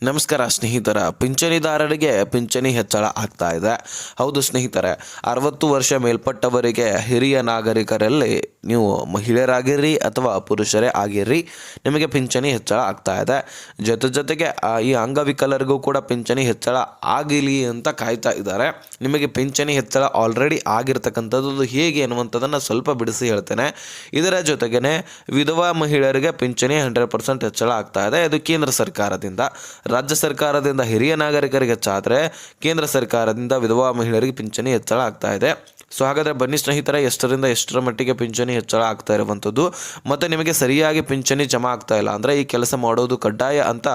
ನಮಸ್ಕಾರ ಸ್ನೇಹಿತರ, ಪಿಂಚಣಿದಾರರಿಗೆ ಪಿಂಚಣಿ ಹೆಚ್ಚಳ ಆಗ್ತಾ ಇದೆ. ಹೌದು ಸ್ನೇಹಿತರೆ, ಅರವತ್ತು ವರ್ಷ ಮೇಲ್ಪಟ್ಟವರಿಗೆ ಹಿರಿಯ ನಾಗರಿಕರಲ್ಲಿ ನೀವು ಮಹಿಳೆಯರಾಗಿರ್ರಿ ಅಥವಾ ಪುರುಷರೇ ಆಗಿರ್ರಿ ನಿಮಗೆ ಪಿಂಚಣಿ ಹೆಚ್ಚಳ ಆಗ್ತಾ ಇದೆ. ಜೊತೆ ಜೊತೆಗೆ ಈ ಅಂಗವಿಕಲರಿಗೂ ಕೂಡ ಪಿಂಚಣಿ ಹೆಚ್ಚಳ ಆಗಲಿ ಅಂತ ಕಾಯ್ತಾ ಇದ್ದಾರೆ. ನಿಮಗೆ ಪಿಂಚಣಿ ಹೆಚ್ಚಳ ಆಲ್ರೆಡಿ ಆಗಿರ್ತಕ್ಕಂಥದ್ದು ಅದು ಹೇಗೆ ಅನ್ನುವಂಥದ್ದನ್ನು ಸ್ವಲ್ಪ ಬಿಡಿಸಿ ಹೇಳ್ತೇನೆ. ಇದರ ಜೊತೆಗೇ ವಿಧವಾ ಮಹಿಳೆಯರಿಗೆ ಪಿಂಚಣಿ ಹಂಡ್ರೆಡ್ ಪರ್ಸೆಂಟ್ ಹೆಚ್ಚಳ ಆಗ್ತಾ ಇದೆ. ಇದು ಕೇಂದ್ರ ಸರ್ಕಾರದಿಂದ. ರಾಜ್ಯ ಸರ್ಕಾರದಿಂದ ಹಿರಿಯ ನಾಗರಿಕರಿಗೆ ಹೆಚ್ಚಾದರೆ ಕೇಂದ್ರ ಸರ್ಕಾರದಿಂದ ವಿಧವಾ ಮಹಿಳೆಯರಿಗೆ ಪಿಂಚಣಿ ಹೆಚ್ಚಳ ಆಗ್ತಾ ಇದೆ. ಸೊ ಹಾಗಾದರೆ ಬನ್ನಿ ಸ್ನೇಹಿತರೆ, ಎಷ್ಟರಿಂದ ಎಷ್ಟರ ಮಟ್ಟಿಗೆ ಪಿಂಚಣಿ ಹೆಚ್ಚಳ ಆಗ್ತಾ ಇರುವಂಥದ್ದು? ಮತ್ತು ನಿಮಗೆ ಸರಿಯಾಗಿ ಪಿಂಚಣಿ ಜಮಾ ಆಗ್ತಾ ಇಲ್ಲ ಅಂದರೆ ಈ ಕೆಲಸ ಮಾಡೋದು ಕಡ್ಡಾಯ ಅಂತ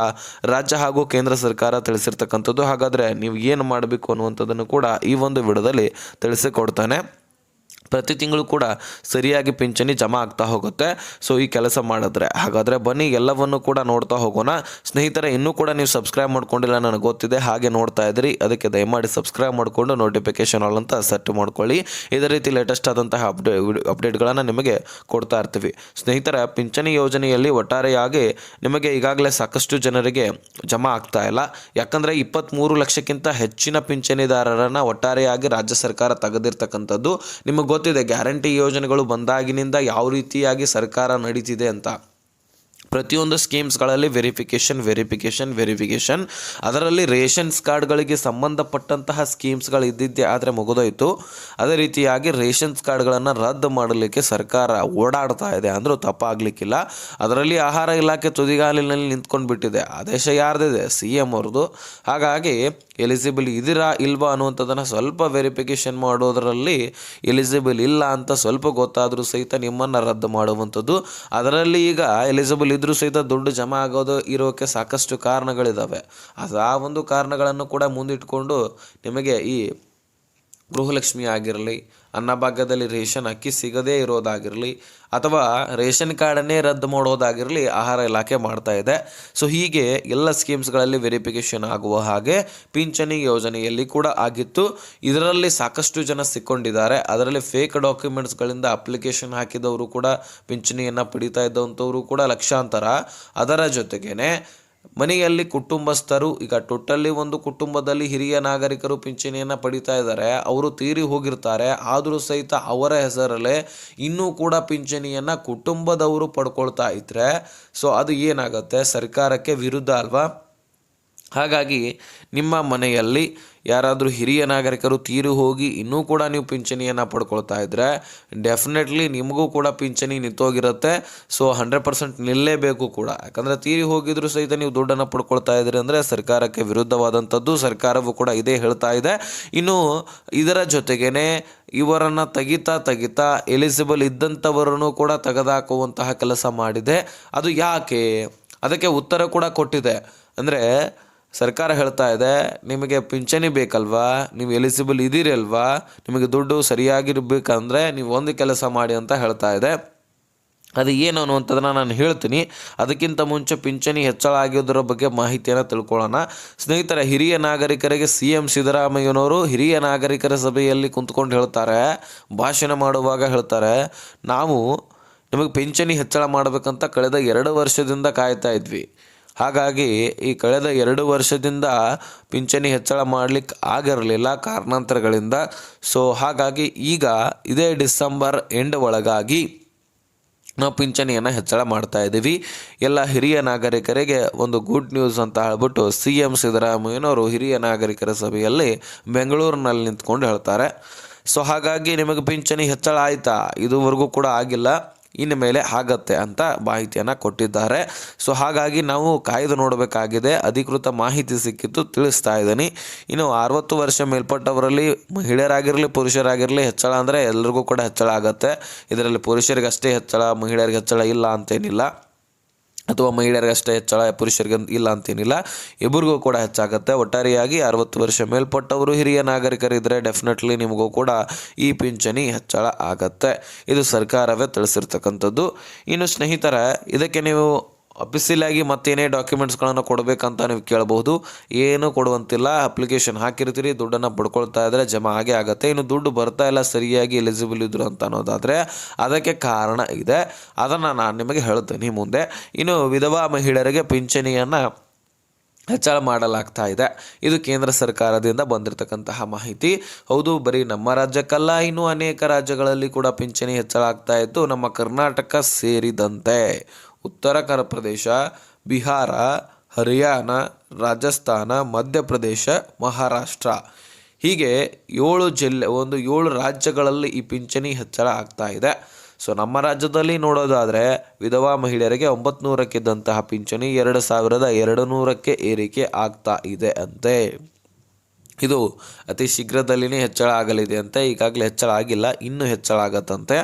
ರಾಜ್ಯ ಹಾಗೂ ಕೇಂದ್ರ ಸರ್ಕಾರ ತಿಳಿಸಿರ್ತಕ್ಕಂಥದ್ದು. ಹಾಗಾದರೆ ನೀವು ಏನು ಮಾಡಬೇಕು ಅನ್ನುವಂಥದ್ದನ್ನು ಕೂಡ ಈ ಒಂದು ವಿಡದಲ್ಲಿ ತಿಳಿಸಿಕೊಡ್ತಾನೆ. ಪ್ರತಿ ತಿಂಗಳು ಕೂಡ ಸರಿಯಾಗಿ ಪಿಂಚಣಿ ಜಮಾ ಆಗ್ತಾ ಹೋಗುತ್ತೆ. ಸೊ ಈ ಕೆಲಸ ಮಾಡಿದ್ರೆ. ಹಾಗಾದರೆ ಬನ್ನಿ, ಎಲ್ಲವನ್ನು ಕೂಡ ನೋಡ್ತಾ ಹೋಗೋಣ. ಸ್ನೇಹಿತರೆ, ಇನ್ನೂ ಕೂಡ ನೀವು ಸಬ್ಸ್ಕ್ರೈಬ್ ಮಾಡ್ಕೊಂಡಿಲ್ಲ ನನಗೆ ಗೊತ್ತಿದೆ, ಹಾಗೆ ನೋಡ್ತಾ ಇದ್ರಿ. ಅದಕ್ಕೆ ದಯಮಾಡಿ ಸಬ್ಸ್ಕ್ರೈಬ್ ಮಾಡಿಕೊಂಡು ನೋಟಿಫಿಕೇಶನ್ ಆಲ್ ಅಂತ ಸೆಟ್ ಮಾಡ್ಕೊಳ್ಳಿ. ಇದೇ ರೀತಿ ಲೇಟೆಸ್ಟ್ ಆದಂತಹ ಅಪ್ಡೇ ಅಪ್ಡೇಟ್ಗಳನ್ನು ನಿಮಗೆ ಕೊಡ್ತಾ ಇರ್ತೀವಿ. ಸ್ನೇಹಿತರ, ಪಿಂಚಣಿ ಯೋಜನೆಯಲ್ಲಿ ಒಟ್ಟಾರೆಯಾಗಿ ನಿಮಗೆ ಈಗಾಗಲೇ ಸಾಕಷ್ಟು ಜನರಿಗೆ ಜಮಾ ಆಗ್ತಾ ಇಲ್ಲ. ಯಾಕಂದರೆ ಇಪ್ಪತ್ತ್ಮೂರು ಲಕ್ಷಕ್ಕಿಂತ ಹೆಚ್ಚಿನ ಪಿಂಚಣಿದಾರರನ್ನು ಒಟ್ಟಾರೆಯಾಗಿ ರಾಜ್ಯ ಸರ್ಕಾರ ತೆಗೆದಿರ್ತಕ್ಕಂಥದ್ದು. ನಿಮಗೆ ಗೊತ್ತಿದೆ. ಗ್ಯಾರಂಟಿ ಯೋಜನೆಗಳು ಬಂದಾಗಿನಿಂದ ಯಾವ ರೀತಿಯಾಗಿ ಸರ್ಕಾರ ನಡೀತಿದೆ ಅಂತ. ಪ್ರತಿಯೊಂದು ಸ್ಕೀಮ್ಸ್ಗಳಲ್ಲಿ ವೆರಿಫಿಕೇಷನ್ ವೆರಿಫಿಕೇಷನ್ ವೆರಿಫಿಕೇಷನ್. ಅದರಲ್ಲಿ ರೇಷನ್ಸ್ ಕಾರ್ಡ್ಗಳಿಗೆ ಸಂಬಂಧಪಟ್ಟಂತಹ ಸ್ಕೀಮ್ಸ್ಗಳು ಇದ್ದಿದ್ದೆ ಆದರೆ ಮುಗಿದೋಯ್ತು. ಅದೇ ರೀತಿಯಾಗಿ ರೇಷನ್ಸ್ ಕಾರ್ಡ್ಗಳನ್ನು ರದ್ದು ಮಾಡಲಿಕ್ಕೆ ಸರ್ಕಾರ ಓಡಾಡ್ತಾ ಇದೆ ಅಂದರೂ ತಪ್ಪಾಗಲಿಕ್ಕಿಲ್ಲ. ಅದರಲ್ಲಿ ಆಹಾರ ಇಲಾಖೆ ತುದಿಗಾಲಿನಲ್ಲಿ ನಿಂತ್ಕೊಂಡು ಬಿಟ್ಟಿದೆ ಆದೇಶ ಯಾರ್ದಿದೆ? ಸಿ ಎಂ ಅವ್ರದ್ದು. ಹಾಗಾಗಿ ಎಲಿಜಿಬಲ್ ಇದ್ದೀರಾ ಇಲ್ವಾ ಅನ್ನುವಂಥದ್ದನ್ನು ಸ್ವಲ್ಪ ವೆರಿಫಿಕೇಷನ್ ಮಾಡೋದರಲ್ಲಿ ಎಲಿಜಿಬಲ್ ಇಲ್ಲ ಅಂತ ಸ್ವಲ್ಪ ಗೊತ್ತಾದರೂ ಸಹಿತ ನಿಮ್ಮನ್ನು ರದ್ದು ಮಾಡುವಂಥದ್ದು. ಅದರಲ್ಲಿ ಈಗ ಎಲಿಜಿಬಲ್ ಇದ್ರೂ ಸಹಿತ ದುಡ್ಡು ಜಮಾ ಆಗೋದು ಇರೋಕ್ಕೆ ಸಾಕಷ್ಟು ಕಾರಣಗಳಿದ್ದಾವೆ ಅದು ಆ ಒಂದು ಕಾರಣಗಳನ್ನು ಕೂಡ ಮುಂದಿಟ್ಕೊಂಡು ನಿಮಗೆ ಈ ಗೃಹಲಕ್ಷ್ಮಿ ಆಗಿರಲಿ ಅನ್ನಭಾಗ್ಯದಲ್ಲಿ ರೇಷನ್ ಅಕ್ಕಿ ಸಿಗದೇ ಇರೋದಾಗಿರಲಿ ಅಥವಾ ರೇಷನ್ ಕಾರ್ಡನ್ನೇ ರದ್ದು ಮಾಡೋದಾಗಿರಲಿ ಆಹಾರ ಇಲಾಖೆ ಮಾಡ್ತಾ ಇದೆ. ಸೊ ಹೀಗೆ ಎಲ್ಲ ಸ್ಕೀಮ್ಸ್ಗಳಲ್ಲಿ ವೆರಿಫಿಕೇಷನ್ ಆಗುವ ಹಾಗೆ ಪಿಂಚಣಿ ಯೋಜನೆಯಲ್ಲಿ ಕೂಡ ಆಗಿತ್ತು. ಇದರಲ್ಲಿ ಸಾಕಷ್ಟು ಜನ ಸಿಕ್ಕೊಂಡಿದ್ದಾರೆ. ಅದರಲ್ಲಿ ಫೇಕ್ ಡಾಕ್ಯುಮೆಂಟ್ಸ್ಗಳಿಂದ ಅಪ್ಲಿಕೇಶನ್ ಹಾಕಿದವರು ಕೂಡ ಪಿಂಚಣಿಯನ್ನು ಪಡಿತಾ ಇದ್ದಂಥವರು ಕೂಡ ಲಕ್ಷಾಂತರ. ಅದರ ಜೊತೆಗೇನೆ ಮನೆಯಲ್ಲಿ ಕುಟುಂಬಸ್ಥರು, ಈಗ ಟೋಟಲಿ ಒಂದು ಕುಟುಂಬದಲ್ಲಿ ಹಿರಿಯ ನಾಗರಿಕರು ಪಿಂಚಣಿಯನ್ನು ಪಡಿತಾ ಇದ್ದಾರೆ, ಅವರು ತೀರಿ ಹೋಗಿರ್ತಾರೆ. ಆದರೂ ಸಹಿತ ಅವರ ಹೆಸರಲ್ಲೇ ಇನ್ನೂ ಕೂಡ ಪಿಂಚಣಿಯನ್ನು ಕುಟುಂಬದವರು ಪಡ್ಕೊಳ್ತಾ ಇದ್ದರೆ ಸೊ ಅದು ಏನಾಗುತ್ತೆ? ಸರ್ಕಾರಕ್ಕೆ ವಿರುದ್ಧ ಅಲ್ವಾ? ಹಾಗಾಗಿ ನಿಮ್ಮ ಮನೆಯಲ್ಲಿ ಯಾರಾದರೂ ಹಿರಿಯ ನಾಗರಿಕರು ತೀರಿ ಹೋಗಿ ಇನ್ನೂ ಕೂಡ ನೀವು ಪಿಂಚಣಿಯನ್ನು ಪಡ್ಕೊಳ್ತಾ ಇದ್ದರೆ ಡೆಫಿನೆಟ್ಲಿ ನಿಮಗೂ ಕೂಡ ಪಿಂಚಣಿ ನಿಂತೋಗಿರುತ್ತೆ. ಸೊ ಹಂಡ್ರೆಡ್ ಪರ್ಸೆಂಟ್ ನಿಲ್ಲೇಬೇಕು ಕೂಡ. ಯಾಕಂದರೆ ತೀರಿ ಹೋಗಿದ್ರು ಸಹಿತ ನೀವು ದುಡ್ಡನ್ನು ಪಡ್ಕೊಳ್ತಾ ಇದ್ದೀರಿ ಅಂದರೆ ಸರ್ಕಾರಕ್ಕೆ ವಿರುದ್ಧವಾದಂಥದ್ದು ಸರ್ಕಾರವು ಕೂಡ ಇದೇ ಹೇಳ್ತಾ ಇದೆ. ಇನ್ನು ಇದರ ಜೊತೆಗೇ ಇವರನ್ನು ತೆಗಿತಾ ತೆಗಿತಾ ಎಲಿಜಿಬಲ್ ಇದ್ದಂಥವರನ್ನು ಕೂಡ ತೆಗೆದಾಕುವಂತಹ ಕೆಲಸ ಮಾಡಿದೆ. ಅದು ಯಾಕೆ? ಅದಕ್ಕೆ ಉತ್ತರ ಕೂಡ ಕೊಟ್ಟಿದೆ. ಅಂದರೆ ಸರ್ಕಾರ ಹೇಳ್ತಾ ಇದೆ, ನಿಮಗೆ ಪಿಂಚಣಿ ಬೇಕಲ್ವಾ? ನೀವು ಎಲಿಜಿಬಲ್ ಇದ್ದೀರಿ ಅಲ್ವಾ? ನಿಮಗೆ ದುಡ್ಡು ಸರಿಯಾಗಿರ್ಬೇಕಂದ್ರೆ ನೀವು ಒಂದು ಕೆಲಸ ಮಾಡಿ ಅಂತ ಹೇಳ್ತಾ ಇದೆ. ಅದು ಏನು ಅನ್ನುವಂಥದ್ದನ್ನು ನಾನು ಹೇಳ್ತೀನಿ. ಅದಕ್ಕಿಂತ ಮುಂಚೆ ಪಿಂಚಣಿ ಹೆಚ್ಚಳ ಆಗಿರೋದ್ರ ಬಗ್ಗೆ ಮಾಹಿತಿಯನ್ನು ತಿಳ್ಕೊಳ್ಳೋಣ. ಸ್ನೇಹಿತರ, ಹಿರಿಯ ನಾಗರಿಕರಿಗೆ ಸಿ ಎಂ ಸಿದ್ದರಾಮಯ್ಯನವರು ಹಿರಿಯ ನಾಗರಿಕರ ಸಭೆಯಲ್ಲಿ ಕುಂತ್ಕೊಂಡು ಹೇಳ್ತಾರೆ, ಭಾಷಣ ಮಾಡುವಾಗ ಹೇಳ್ತಾರೆ, ನಾವು ನಿಮಗೆ ಪಿಂಚಣಿ ಹೆಚ್ಚಳ ಮಾಡಬೇಕಂತ ಕಳೆದ ಎರಡು ವರ್ಷದಿಂದ ಕಾಯ್ತಾ ಇದ್ವಿ. ಹಾಗಾಗಿ ಈ ಕಳೆದ ಎರಡು ವರ್ಷದಿಂದ ಪಿಂಚಣಿ ಹೆಚ್ಚಳ ಮಾಡಲಿಕ್ಕೆ ಆಗಿರಲಿಲ್ಲ ಕಾರಣಾಂತರಗಳಿಂದ. ಸೊ ಹಾಗಾಗಿ ಈಗ ಇದೇ ಡಿಸೆಂಬರ್ ಎಂಡ್ ಒಳಗಾಗಿ ನಾವು ಪಿಂಚಣಿಯನ್ನು ಹೆಚ್ಚಳ ಮಾಡ್ತಾ ಇದ್ದೀವಿ. ಎಲ್ಲ ಹಿರಿಯ ನಾಗರಿಕರಿಗೆ ಒಂದು ಗುಡ್ ನ್ಯೂಸ್ ಅಂತ ಹೇಳ್ಬಿಟ್ಟು ಸಿ ಎಂ ಸಿದ್ದರಾಮಯ್ಯನವರು ಹಿರಿಯ ನಾಗರಿಕರ ಸಭೆಯಲ್ಲಿ ಬೆಂಗಳೂರಿನಲ್ಲಿ ನಿಂತ್ಕೊಂಡು ಹೇಳ್ತಾರೆ. ಸೊ ಹಾಗಾಗಿ ನಿಮಗೆ ಪಿಂಚಣಿ ಹೆಚ್ಚಳ ಆಯಿತಾ? ಇದುವರೆಗೂ ಕೂಡ ಆಗಿಲ್ಲ. ಇನ್ನು ಮೇಲೆ ಆಗತ್ತೆ ಅಂತ ಮಾಹಿತಿಯನ್ನು ಕೊಟ್ಟಿದ್ದಾರೆ. ಸೊ ಹಾಗಾಗಿ ನಾವು ಕಾಯ್ದು ನೋಡಬೇಕಾಗಿದೆ. ಅಧಿಕೃತ ಮಾಹಿತಿ ಸಿಕ್ಕಿತ್ತು ತಿಳಿಸ್ತಾ ಇದ್ದೀನಿ. ಇನ್ನು ಅರವತ್ತು ವರ್ಷ ಮೇಲ್ಪಟ್ಟವರಲ್ಲಿ ಮಹಿಳೆಯರಾಗಿರಲಿ, ಪುರುಷರಾಗಿರಲಿ ಹೆಚ್ಚಳ ಅಂದರೆ ಎಲ್ರಿಗೂ ಕೂಡ ಹೆಚ್ಚಳ ಆಗುತ್ತೆ. ಇದರಲ್ಲಿ ಪುರುಷರಿಗೆ ಅಷ್ಟೇ ಹೆಚ್ಚಳ, ಮಹಿಳೆಯರಿಗೆ ಹೆಚ್ಚಳ ಇಲ್ಲ ಅಂತೇನಿಲ್ಲ. ಅಥವಾ ಮಹಿಳೆಯರಿಗಷ್ಟೇ ಹೆಚ್ಚಳ ಪುರುಷರಿಗೆ ಇಲ್ಲ ಅಂತೇನಿಲ್ಲ. ಇಬ್ಬರಿಗೂ ಕೂಡ ಹೆಚ್ಚಾಗುತ್ತೆ. ಒಟ್ಟಾರೆಯಾಗಿ ಅರವತ್ತು ವರ್ಷ ಮೇಲ್ಪಟ್ಟವರು ಹಿರಿಯ ನಾಗರಿಕರಿದ್ದರೆ ಡೆಫಿನೆಟ್ಲಿ ನಿಮಗೂ ಕೂಡ ಈ ಪಿಂಚಣಿ ಹೆಚ್ಚಳ ಆಗತ್ತೆ. ಇದು ಸರ್ಕಾರವೇ ತಿಳಿಸಿರ್ತಕ್ಕಂಥದ್ದು. ಇನ್ನು ಸ್ನೇಹಿತರ, ಇದಕ್ಕೆ ನೀವು ಅಫಿಸಿಯಲಾಗಿ ಮತ್ತೇನೇ ಡಾಕ್ಯುಮೆಂಟ್ಸ್ಗಳನ್ನು ಕೊಡಬೇಕಂತ ನೀವು ಕೇಳಬಹುದು. ಏನು ಕೊಡುವಂತಿಲ್ಲ. ಅಪ್ಲಿಕೇಶನ್ ಹಾಕಿರ್ತೀರಿ, ದುಡ್ಡನ್ನು ಪಡ್ಕೊಳ್ತಾ ಇದ್ದರೆ ಜಮಾ ಆಗೇ ಆಗುತ್ತೆ. ಇನ್ನು ದುಡ್ಡು ಬರ್ತಾ ಇಲ್ಲ, ಸರಿಯಾಗಿ ಎಲಿಜಿಬಲ್ ಇದ್ರು ಅಂತ ಅನ್ನೋದಾದರೆ ಅದಕ್ಕೆ ಕಾರಣ ಇದೆ. ಅದನ್ನು ನಾನು ನಿಮಗೆ ಹೇಳ್ತೀನಿ ಮುಂದೆ. ಇನ್ನು ವಿಧವಾ ಮಹಿಳೆಯರಿಗೆ ಪಿಂಚಣಿಯನ್ನು ಹೆಚ್ಚಳ ಮಾಡಲಾಗ್ತಾ ಇದೆ. ಇದು ಕೇಂದ್ರ ಸರ್ಕಾರದಿಂದ ಬಂದಿರತಕ್ಕಂತಹ ಮಾಹಿತಿ. ಹೌದು, ಬರೀ ನಮ್ಮ ರಾಜ್ಯಕ್ಕಲ್ಲ, ಇನ್ನೂ ಅನೇಕ ರಾಜ್ಯಗಳಲ್ಲಿ ಕೂಡ ಪಿಂಚಣಿ ಹೆಚ್ಚಳ ಆಗ್ತಾ ಇತ್ತು. ನಮ್ಮ ಕರ್ನಾಟಕ ಸೇರಿದಂತೆ. ಉತ್ತರ ಪ್ರದೇಶ ಬಿಹಾರ, ಹರಿಯಾಣ, ರಾಜಸ್ಥಾನ, ಮಧ್ಯಪ್ರದೇಶ, ಮಹಾರಾಷ್ಟ್ರ. ಹೀಗೆ ಏಳು ಜಿಲ್ಲೆ, ಒಂದು ಏಳು ರಾಜ್ಯಗಳಲ್ಲಿ ಈ ಪಿಂಚಣಿ ಹೆಚ್ಚಳ ಆಗ್ತಾ ಇದೆ. ಸೊ, ನಮ್ಮ ರಾಜ್ಯದಲ್ಲಿ ನೋಡೋದಾದರೆ ವಿಧವಾ ಮಹಿಳೆಯರಿಗೆ ಒಂಬತ್ತು ನೂರಕ್ಕಿದ್ದಂತಹ ಪಿಂಚಣಿ ಎರಡು ಸಾವಿರದ ಎರಡು ನೂರಕ್ಕೆ ಏರಿಕೆ ಆಗ್ತಾ ಇದೆ ಅಂತೆ. ಇದು ಅತಿ ಶೀಘ್ರದಲ್ಲಿನೇ ಹೆಚ್ಚಳ ಆಗಲಿದೆ ಅಂತೆ ಈಗಾಗಲೇ ಹೆಚ್ಚಳ ಆಗಿಲ್ಲ, ಇನ್ನೂ ಹೆಚ್ಚಳ ಆಗತ್ತಂತೆ.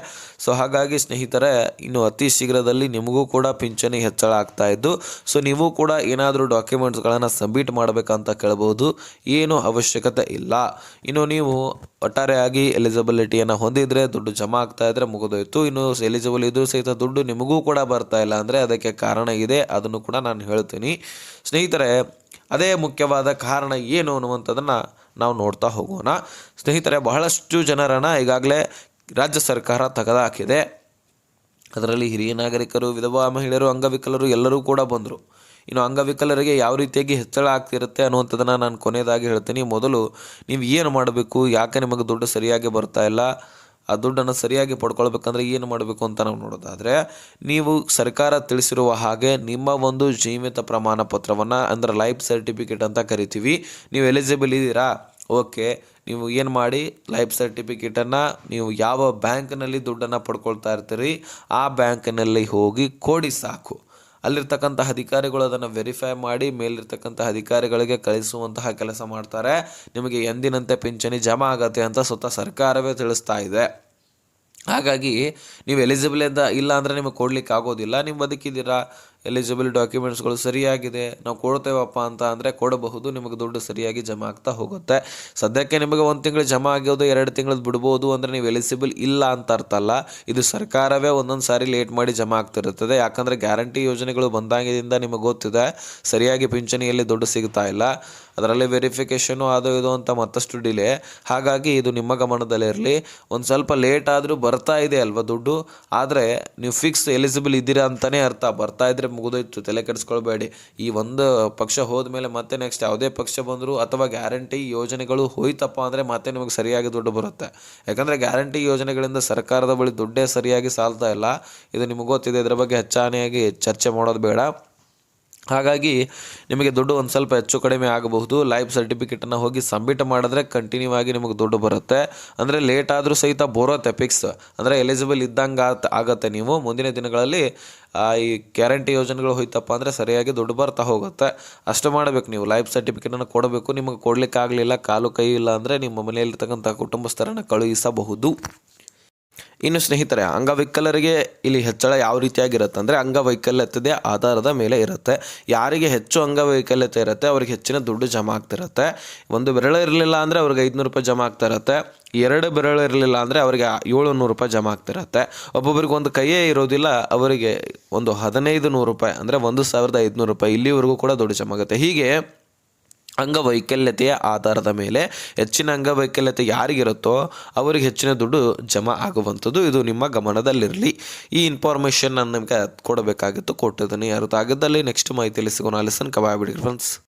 ಸೊ ಹಾಗಾಗಿ ಸ್ನೇಹಿತರೆ, ಇನ್ನು ಅತಿ ಶೀಘ್ರದಲ್ಲಿ ನಿಮಗೂ ಕೂಡ ಪಿಂಚಣಿ ಹೆಚ್ಚಳ ಆಗ್ತಾ ಇದ್ದು ಸೊ ನೀವು ಕೂಡ ಏನಾದರೂ ಡಾಕ್ಯುಮೆಂಟ್ಸ್ಗಳನ್ನು ಸಬ್ಮಿಟ್ ಮಾಡಬೇಕಂತ ಕೇಳ್ಬೋದು. ಏನು ಅವಶ್ಯಕತೆ ಇಲ್ಲ. ಇನ್ನು ನೀವು ಒಟ್ಟಾರೆಯಾಗಿ ಎಲಿಜಿಬಿಲಿಟಿಯನ್ನು ಹೊಂದಿದರೆ ದುಡ್ಡು ಜಮಾ ಆಗ್ತಾ ಇದ್ದರೆ ಮುಗಿದೋಯ್ತು. ಇನ್ನು ಎಲಿಜಿಬಲ್ ಇದ್ದರೂ ಸಹಿತ ದುಡ್ಡು ನಿಮಗೂ ಕೂಡ ಬರ್ತಾ ಇಲ್ಲ ಅಂದರೆ ಅದಕ್ಕೆ ಕಾರಣ ಇದೆ. ಅದನ್ನು ಕೂಡ ನಾನು ಹೇಳ್ತೀನಿ. ಸ್ನೇಹಿತರೆ ಅದೇ ಮುಖ್ಯವಾದ ಕಾರಣ ಏನು ಅನ್ನುವಂಥದ್ದನ್ನು ನಾವು ನೋಡ್ತಾ ಹೋಗೋಣ. ಸ್ನೇಹಿತರೆ, ಬಹಳಷ್ಟು ಜನರನ್ನು ಈಗಾಗಲೇ ರಾಜ್ಯ ಸರ್ಕಾರ ತೆಗೆದಾಕಿದೆ. ಅದರಲ್ಲಿ ಹಿರಿಯ ನಾಗರಿಕರು, ವಿಧವಾ ಮಹಿಳೆಯರು, ಅಂಗವಿಕಲರು ಎಲ್ಲರೂ ಕೂಡ ಬಂದರು. ಇನ್ನು ಅಂಗವಿಕಲರಿಗೆ ಯಾವ ರೀತಿಯಾಗಿ ಹೆಚ್ಚಳ ಆಗ್ತಿರುತ್ತೆ ಅನ್ನುವಂಥದ್ದನ್ನು ನಾನು ಕೊನೆಯದಾಗಿ ಹೇಳ್ತೀನಿ. ಮೊದಲು ನೀವು ಏನು ಮಾಡಬೇಕು? ಯಾಕೆ ನಿಮಗೆ ದುಡ್ಡು ಸರಿಯಾಗಿ ಬರ್ತಾ ಇಲ್ಲ? ಆ ದುಡ್ಡನ್ನು ಸರಿಯಾಗಿ ಪಡ್ಕೊಳ್ಬೇಕಂದ್ರೆ ಏನು ಮಾಡಬೇಕು ಅಂತ ನಾವು ನೋಡೋದಾದರೆ, ನೀವು ಸರ್ಕಾರ ತಿಳಿಸಿರುವ ಹಾಗೆ ನಿಮ್ಮ ಒಂದು ಜೀವಿತ ಪ್ರಮಾಣ ಪತ್ರವನ್ನು ಅಂದರೆ ಲೈಫ್ ಸರ್ಟಿಫಿಕೇಟ್ ಅಂತ ಕರಿತೀವಿ. ನೀವು ಎಲಿಜಿಬಲ್ ಇದ್ದೀರಾ? ಓಕೆ ನೀವು ಏನು ಮಾಡಿ? ಲೈಫ್ ಸರ್ಟಿಫಿಕೇಟನ್ನು ನೀವು ಯಾವ ಬ್ಯಾಂಕ್ನಲ್ಲಿ ದುಡ್ಡನ್ನು ಪಡ್ಕೊಳ್ತಾ ಇರ್ತೀರಿ, ಆ ಬ್ಯಾಂಕ್ನಲ್ಲಿ ಹೋಗಿ ಕೊಡಿ ಸಾಕು. ಅಲ್ಲಿರ್ತಕ್ಕಂತಹ ಅಧಿಕಾರಿಗಳು ಅದನ್ನು ವೆರಿಫೈ ಮಾಡಿ ಮೇಲಿರ್ತಕ್ಕಂಥ ಅಧಿಕಾರಿಗಳಿಗೆ ಕಳಿಸುವಂತಹ ಕೆಲಸ ಮಾಡ್ತಾರೆ. ನಿಮಗೆ ಎಂದಿನಂತೆ ಪಿಂಚಣಿ ಜಮಾ ಆಗತ್ತೆ ಅಂತ ಸ್ವತಃ ಸರ್ಕಾರವೇ ತಿಳಿಸ್ತಾ ಇದೆ. ಹಾಗಾಗಿ ನೀವು ಎಲಿಜಿಬಲ್ ಇದ್ದ ಇಲ್ಲ ಅಂದರೆ ನಿಮಗೆ ಕೊಡಲಿಕ್ಕೆ ಆಗೋದಿಲ್ಲ ನೀವು ಬದುಕಿದ್ದೀರಾ? ಎಲಿಜಿಬಲ್ ಡಾಕ್ಯುಮೆಂಟ್ಸ್ಗಳು ಸರಿಯಾಗಿದೆ, ನಾವು ಕೊಡ್ತೇವಪ್ಪ ಅಂತ ಅಂದರೆ ಕೊಡಬಹುದು, ನಿಮಗೆ ದುಡ್ಡು ಸರಿಯಾಗಿ ಜಮಾ ಆಗ್ತಾ ಹೋಗುತ್ತೆ. ಸದ್ಯಕ್ಕೆ ನಿಮಗೆ ಒಂದು ತಿಂಗಳು ಜಮಾ ಆಗೋದು ಎರಡು ತಿಂಗಳು ಬಿಡ್ಬೋದು ಅಂದರೆ ನೀವು ಎಲಿಜಿಬಲ್ ಇಲ್ಲ ಅಂತ ಅರ್ಥ ಅಲ್ಲ. ಇದು ಸರ್ಕಾರವೇ ಒಂದೊಂದು ಸಾರಿ ಲೇಟ್ ಮಾಡಿ ಜಮಾ ಆಗ್ತಿರುತ್ತದೆ. ಯಾಕಂದರೆ ಗ್ಯಾರಂಟಿ ಯೋಜನೆಗಳು ಬಂದಾಗಿನಿಂದ ನಿಮಗೆ ಗೊತ್ತಿದೆ, ಸರಿಯಾಗಿ ಪಿಂಚಣಿಯಲ್ಲಿ ದುಡ್ಡು ಸಿಗ್ತಾ ಇಲ್ಲ. ಅದರಲ್ಲಿ ವೆರಿಫಿಕೇಷನು ಅದು ಇದು ಅಂತ ಮತ್ತಷ್ಟು ಡಿಲೇ ಹಾಗಾಗಿ ಇದು ನಿಮ್ಮ ಗಮನದಲ್ಲಿರಲಿ ಒಂದು ಸ್ವಲ್ಪ ಲೇಟ್ ಆದರೂ ಬರ್ತಾ ಇದೆ ಅಲ್ವಾ ದುಡ್ಡು? ಆದರೆ ನೀವು ಫಿಕ್ಸ್ ಎಲಿಜಿಬಲ್ ಇದ್ದೀರಾ ಅಂತಲೇ ಅರ್ಥ. ಬರ್ತಾ ಇದ್ರೆ ಮುಗಿದೋಯ್ತು, ತಲೆ ಕೆಡಿಸ್ಕೊಳ್ಬೇಡಿ. ಈ ಒಂದು ಪಕ್ಷ ಹೋದ ಮೇಲೆ ಮತ್ತೆ ನೆಕ್ಸ್ಟ್ ಯಾವುದೇ ಪಕ್ಷ ಬಂದರೂ ಅಥವಾ ಗ್ಯಾರಂಟಿ ಯೋಜನೆಗಳು ಹೋಯ್ತಪ್ಪ ಅಂದರೆ ಮತ್ತೆ ನಿಮಗೆ ಸರಿಯಾಗಿ ದುಡ್ಡು ಬರುತ್ತೆ. ಯಾಕಂದರೆ ಗ್ಯಾರಂಟಿ ಯೋಜನೆಗಳಿಂದ ಸರ್ಕಾರದ ಬಳಿ ದುಡ್ಡೇ ಸರಿಯಾಗಿ ಸಾಲ್ತಾ ಇಲ್ಲ. ಇದು ನಿಮಗೆ ಗೊತ್ತಿದೆ, ಇದರ ಬಗ್ಗೆ ಹೆಚ್ಚಾನೆಯಾಗಿ ಚರ್ಚೆ ಮಾಡೋದು ಬೇಡ. ಹಾಗಾಗಿ ನಿಮಗೆ ದುಡ್ಡು ಒಂದು ಸ್ವಲ್ಪ ಹೆಚ್ಚು ಕಡಿಮೆ ಆಗಬಹುದು. ಲೈಫ್ ಸರ್ಟಿಫಿಕೇಟನ್ನು ಹೋಗಿ ಸಬ್ಮಿಟ್ ಮಾಡಿದ್ರೆ ಕಂಟಿನ್ಯೂ ಆಗಿ ನಿಮಗೆ ದುಡ್ಡು ಬರುತ್ತೆ. ಅಂದರೆ ಲೇಟ್ ಆದರೂ ಸಹಿತ ಬರುತ್ತೆ ಫಿಕ್ಸ್ ಅಂದರೆ ಎಲಿಜಿಬಲ್ ಇದ್ದಂಗೆ ಆತ ಆಗತ್ತೆ ನೀವು. ಮುಂದಿನ ದಿನಗಳಲ್ಲಿ ಈ ಗ್ಯಾರಂಟಿ ಯೋಜನೆಗಳು ಹೋಯ್ತಪ್ಪ ಅಂದರೆ ಸರಿಯಾಗಿ ದುಡ್ಡು ಬರ್ತಾ ಹೋಗುತ್ತೆ. ಅಷ್ಟು ಮಾಡಬೇಕು ನೀವು. ಲೈಫ್ ಸರ್ಟಿಫಿಕೇಟನ್ನು ಕೊಡಬೇಕು. ನಿಮಗೆ ಕೊಡ್ಲಿಕ್ಕೆ ಆಗಲಿಲ್ಲ ಕಾಲು ಕೈ ಇಲ್ಲ ಅಂದರೆ ನಿಮ್ಮ ಮನೆಯಲ್ಲಿರ್ತಕ್ಕಂಥ ಕುಟುಂಬಸ್ಥರನ್ನು ಕಳುಹಿಸಬಹುದು. ಇನ್ನು ಸ್ನೇಹಿತರೆ ಅಂಗವಿಕಲರಿಗೆ ಇಲ್ಲಿ ಹೆಚ್ಚಳ ಯಾವ ರೀತಿಯಾಗಿರುತ್ತೆ ಅಂದರೆ ಅಂಗವೈಕಲ್ಯತೆ ಆಧಾರದ ಮೇಲೆ ಇರುತ್ತೆ. ಯಾರಿಗೆ ಹೆಚ್ಚು ಅಂಗವೈಕಲ್ಯತೆ ಇರುತ್ತೆ, ಅವ್ರಿಗೆ ಹೆಚ್ಚಿನ ದುಡ್ಡು ಜಮಾ ಆಗ್ತಿರುತ್ತೆ ಒಂದು ಬೆರಳು ಇರಲಿಲ್ಲ ಅಂದರೆ ಅವ್ರಿಗೆ ಐದುನೂರು ರೂಪಾಯಿ ಜಮಾ ಆಗ್ತಿರುತ್ತೆ ಎರಡು ಬೆರಳು ಇರಲಿಲ್ಲ ಅಂದರೆ ಅವರಿಗೆ ಏಳುನೂರು ರೂಪಾಯಿ ಜಮಾ ಆಗ್ತಿರುತ್ತೆ ಒಬ್ಬೊಬ್ಬರಿಗೆ ಒಂದು ಕೈಯೇ ಇರೋದಿಲ್ಲ, ಅವರಿಗೆ ಒಂದು ಹದಿನೈದು ನೂರು ರೂಪಾಯಿ ಅಂದರೆ ಒಂದು ಸಾವಿರದ ಐದುನೂರು ರೂಪಾಯಿ, ಇಲ್ಲಿವರೆಗೂ ಕೂಡ ದುಡ್ಡು ಜಮಾ ಆಗುತ್ತೆ. ಹೀಗೆ ಅಂಗವೈಕಲ್ಯತೆಯ ಆಧಾರದ ಮೇಲೆ ಹೆಚ್ಚಿನ ಅಂಗವೈಕಲ್ಯತೆ ಯಾರಿಗಿರುತ್ತೋ ಅವರಿಗೆ ಹೆಚ್ಚಿನ ದುಡ್ಡು ಜಮಾ ಆಗುವಂಥದ್ದು ಇದು ನಿಮ್ಮ ಗಮನದಲ್ಲಿರಲಿ. ಈ ಇನ್ಫಾರ್ಮೇಷನ್ ನಾನು ನಿಮಗೆ ಕೊಡಬೇಕಾಗಿತ್ತು ಕೊಟ್ಟಿದ್ದೀನಿ ಯಾರು ಆಗಿದ್ದಲ್ಲಿ ನೆಕ್ಸ್ಟ್ ಮಾಹಿತಿಯಲ್ಲಿ ಸಿಗೋಣ. ಲಿಸನ್ ಕಬಾಯ್ ಬಿಡಿ ಫ್ರೆಂಡ್ಸ್